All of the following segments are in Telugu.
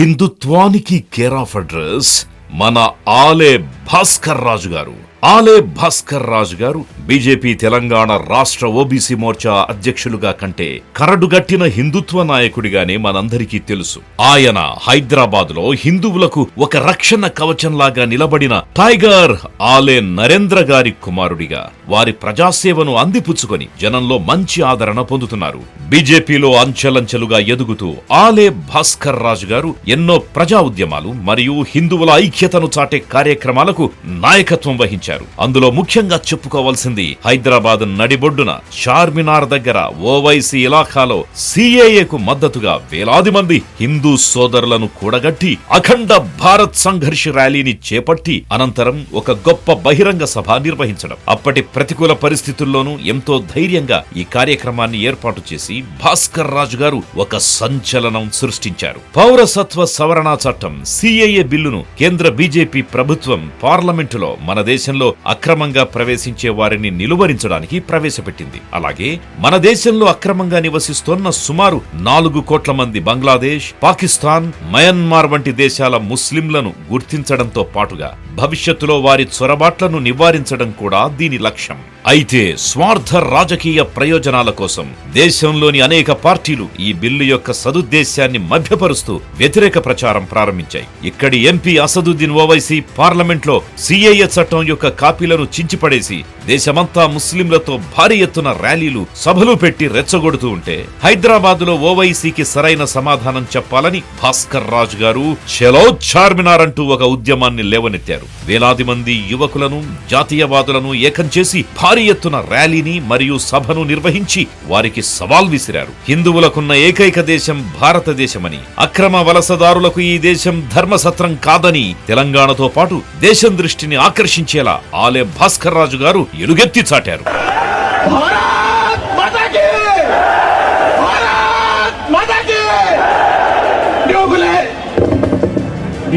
హిందుత్వానికి కేర్ ఆఫ్ అడ్రస్ మన ఆలే భాస్కర్ రాజు గారు. ఆలే భాస్కర్ రాజు గారు బీజేపీ తెలంగాణ రాష్ట్ర ఓబీసీ మోర్చా అధ్యక్షులుగా కంటే కరడుగట్టిన హిందుత్వ నాయకుడిగానే మనందరికీ తెలుసు. ఆయన హైదరాబాద్లో హిందువులకు ఒక రక్షణ కవచంలాగా నిలబడిన టైగర్ ఆలే నరేంద్ర గారి కుమారుడిగా వారి ప్రజాసేవను అందిపుచ్చుకొని జనంలో మంచి ఆదరణ పొందుతున్నారు. బీజేపీలో అంచెలంచెలుగా ఎదుగుతూ ఆలే భాస్కర్ రాజు గారు ఎన్నో ప్రజా ఉద్యమాలు మరియు హిందువుల ఐక్యతను చాటే కార్యక్రమాలకు నాయకత్వం వహించారు. అందులో ముఖ్యంగా చెప్పుకోవాల్సింది హైదరాబాద్ నడిబొడ్డున చార్మినార్ దగ్గర ఓవైసీ ఇలాఖాలో సిఏఏకు మద్దతుగా వేలాది మంది హిందూ సోదరులను కూడగట్టి అఖండ భారత్ సంఘర్ష ర్యాలీని చేపట్టి అనంతరం ఒక గొప్ప బహిరంగ సభ నిర్వహించడం. అప్పటి ప్రతికూల పరిస్థితుల్లోనూ ఎంతో ధైర్యంగా ఈ కార్యక్రమాన్ని ఏర్పాటు చేసి భాస్కర్ రాజు గారు ఒక సంచలనం సృష్టించారు. పౌరసత్వ సవరణ చట్టం సిఏఏ బిల్లును కేంద్ర బీజేపీ ప్రభుత్వం పార్లమెంటులో మన దేశంలో అక్రమంగా ప్రవేశించే వారిని నిలువరించడానికి ప్రవేశపెట్టింది. అలాగే మన దేశంలో అక్రమంగా నివసిస్తోన్న సుమారు నాలుగు కోట్ల మంది బంగ్లాదేశ్ పాకిస్తాన్ మయన్మార్ వంటి దేశాల ముస్లింలను గుర్తించడంతో పాటుగా భవిష్యత్తులో వారి చొరబాట్లను నివారించడం కూడా దీని లక్ష్యం. అయితే స్వార్థ రాజకీయ ప్రయోజనాల కోసం దేశంలోని అనేక పార్టీలు ఈ బిల్లు యొక్క సదుద్దేశాన్ని మభ్యపరుస్తూ వ్యతిరేక ప్రచారం ప్రారంభించాయి. ఇక్కడి ఎంపీ అసదుద్దీన్ ఓవైసీ పార్లమెంట్లో సిఏఏ చట్టం యొక్క కాపీలను చించిపడేసి దేశమంతా ముస్లింలతో భారీ ఎత్తున ర్యాలీలు సభలు పెట్టి రెచ్చగొడుతూ ఉంటే హైదరాబాద్లో ఓవైసీకి సరైన సమాధానం చెప్పాలని భాస్కర్ రాజు గారు చలో చార్మినార్ అంటూ ఒక ఉద్యమాన్ని లేవనెత్తారు. వేలాది మంది యువకులను జాతీయవాదులను ఏకం చేసి భారీ ఎత్తున ర్యాలీని మరియు సభను నిర్వహించి వారికి సవాల్ విసిరారు. హిందువులకున్న ఏకైక దేశం భారతదేశమని అక్రమ వలసదారులకు ఈ దేశం ధర్మసత్రం కాదని తెలంగాణతో పాటు దేశం దృష్టిని ఆకర్షించేలా ఆలే భాస్కర్ రాజు గారు ఎలుగెత్తి చాటారు.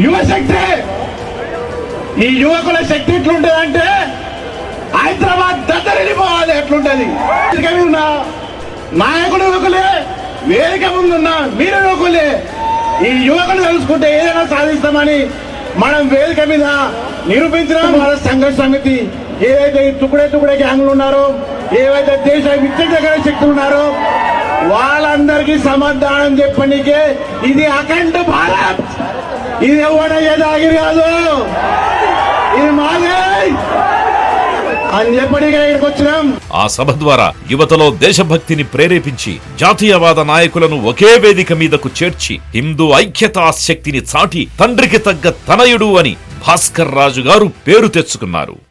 యువ శక్తి! ఈ యువకుల శక్తి ఎట్లుంటుందంటే హైదరాబాద్ దద్దరిపోవాలి ఎట్లుంటది? నాయకుడు యువకులే వేదిక ముందున్న మీరు యువకులే ఈ యువకులు తెలుసుకుంటే ఏదైనా సాధిస్తామని మనం వేదిక మీద నిరూపించిన. మన సంఘ సమితి ఏవైతే ఈ తుకుడే తుకుడే గ్యాంగ్లు ఉన్నారో ఏవైతే దేశ విచ్ఛిన్నకర శక్తులు ఉన్నారో వాళ్ళందరికీ సమాధానం చెప్పనీకే ఇది అఖండ భారత్. ఇది ఎవడయ్యేది ఆగిరి కాదు. ఇది మాదే. అని వచ్చినాం. ఆ సభ ద్వారా యువతలో దేశభక్తిని ప్రేరేపించి జాతీయవాద నాయకులను ఒకే వేదిక మీదకు చేర్చి హిందూ ఐక్యతా శక్తిని చాటి తండ్రికి తగ్గ తనయుడు అని భాస్కర్ రాజు గారు పేరు తెచ్చుకున్నారు.